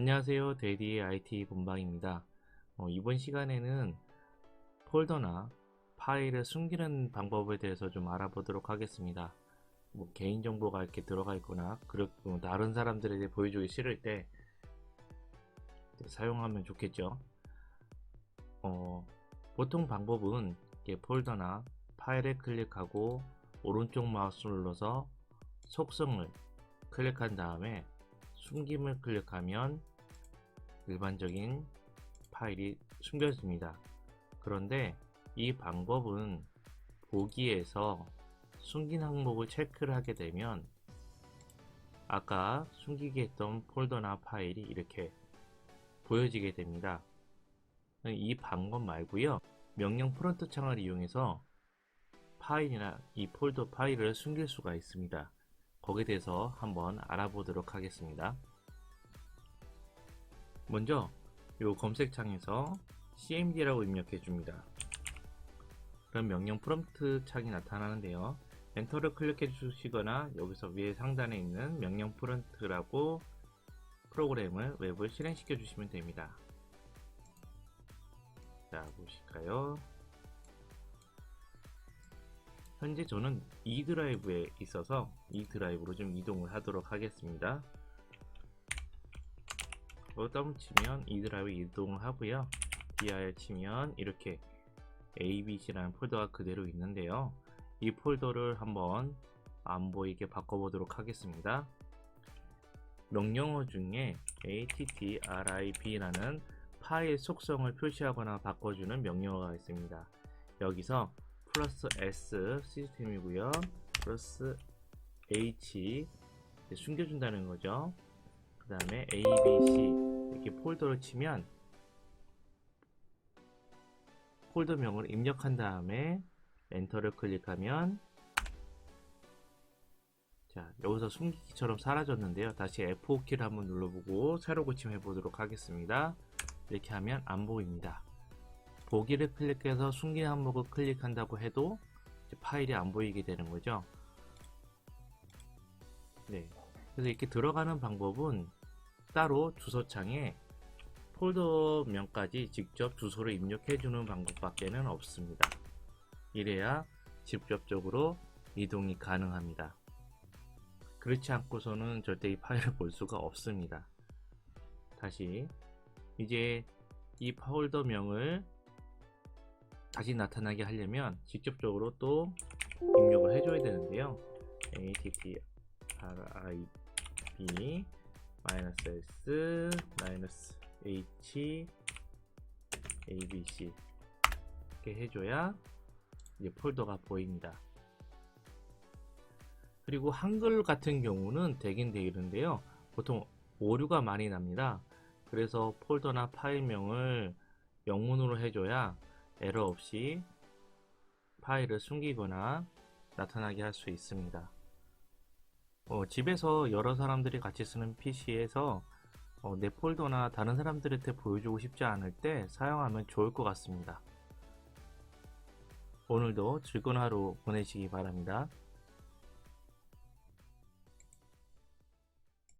안녕하세요. 데이디의 IT 본방입니다. 어, 이번 시간에는 폴더나 파일을 숨기는 방법에 대해서 좀 알아보도록 하겠습니다. 뭐 개인정보가 이렇게 들어가 있거나 그리고 다른 사람들에게 보여주기 싫을 때 사용하면 좋겠죠. 어, 보통 방법은 폴더나 파일에 클릭하고 오른쪽 마우스를 눌러서 속성을 클릭한 다음에 숨김을 클릭하면 일반적인 파일이 숨겨집니다. 그런데 이 방법은 보기에서 숨긴 항목을 체크를 하게 되면 아까 숨기게 했던 폴더나 파일이 이렇게 보여지게 됩니다. 이 방법 말고요. 명령 프론트 창을 이용해서 파일이나 이 폴더 파일을 숨길 수가 있습니다. 거기에 대해서 한번 알아보도록 하겠습니다. 먼저 이 검색창에서 cmd라고 입력해 줍니다. 그럼 명령 프롬프트 창이 나타나는데요. 엔터를 클릭해 주시거나 여기서 위에 상단에 있는 명령 프롬프트라고 프로그램을 웹을 실행시켜 주시면 됩니다. 자 보실까요? 현재 저는 E 드라이브에 있어서 E 드라이브로 좀 이동을 하도록 하겠습니다. 더블 치면 E 드라이브 이동을 하고요. dir 치면 이렇게 abc라는 폴더가 그대로 있는데요. 이 폴더를 한번 안 보이게 바꿔보도록 하겠습니다. 명령어 중에 attrib라는 파일 속성을 표시하거나 바꿔주는 명령어가 있습니다. 여기서 플러스 s 시스템이고요. 플러스 h 숨겨준다는 거죠. 그 다음에 abc 이렇게 폴더를 치면 폴더명을 입력한 다음에 엔터를 클릭하면 자 여기서 숨기기처럼 사라졌는데요 다시 F5키를 한번 눌러보고 새로 고침해 보도록 하겠습니다 이렇게 하면 안 보입니다 보기를 클릭해서 숨긴 항목을 클릭한다고 해도 파일이 안 보이게 되는 거죠 네 그래서 이렇게 들어가는 방법은 따로 주소창에 폴더명까지 직접 주소를 입력해 주는 방법밖에는 없습니다. 이래야 직접적으로 이동이 가능합니다. 그렇지 않고서는 절대 이 파일을 볼 수가 없습니다. 다시 이제 이 폴더명을 다시 나타나게 하려면 직접적으로 또 입력을 해줘야 되는데요. attRIB s h abc 이렇게 해줘야 이제 폴더가 보입니다. 그리고 한글 같은 경우는 되긴 되는데요. 보통 오류가 많이 납니다. 그래서 폴더나 파일명을 영문으로 해줘야 에러 없이 파일을 숨기거나 나타나게 할 수 있습니다. 어, 집에서 여러 사람들이 같이 쓰는 PC에서 어, 내 폴더나 다른 사람들한테 보여주고 싶지 않을 때 사용하면 좋을 것 같습니다. 오늘도 즐거운 하루 보내시기 바랍니다.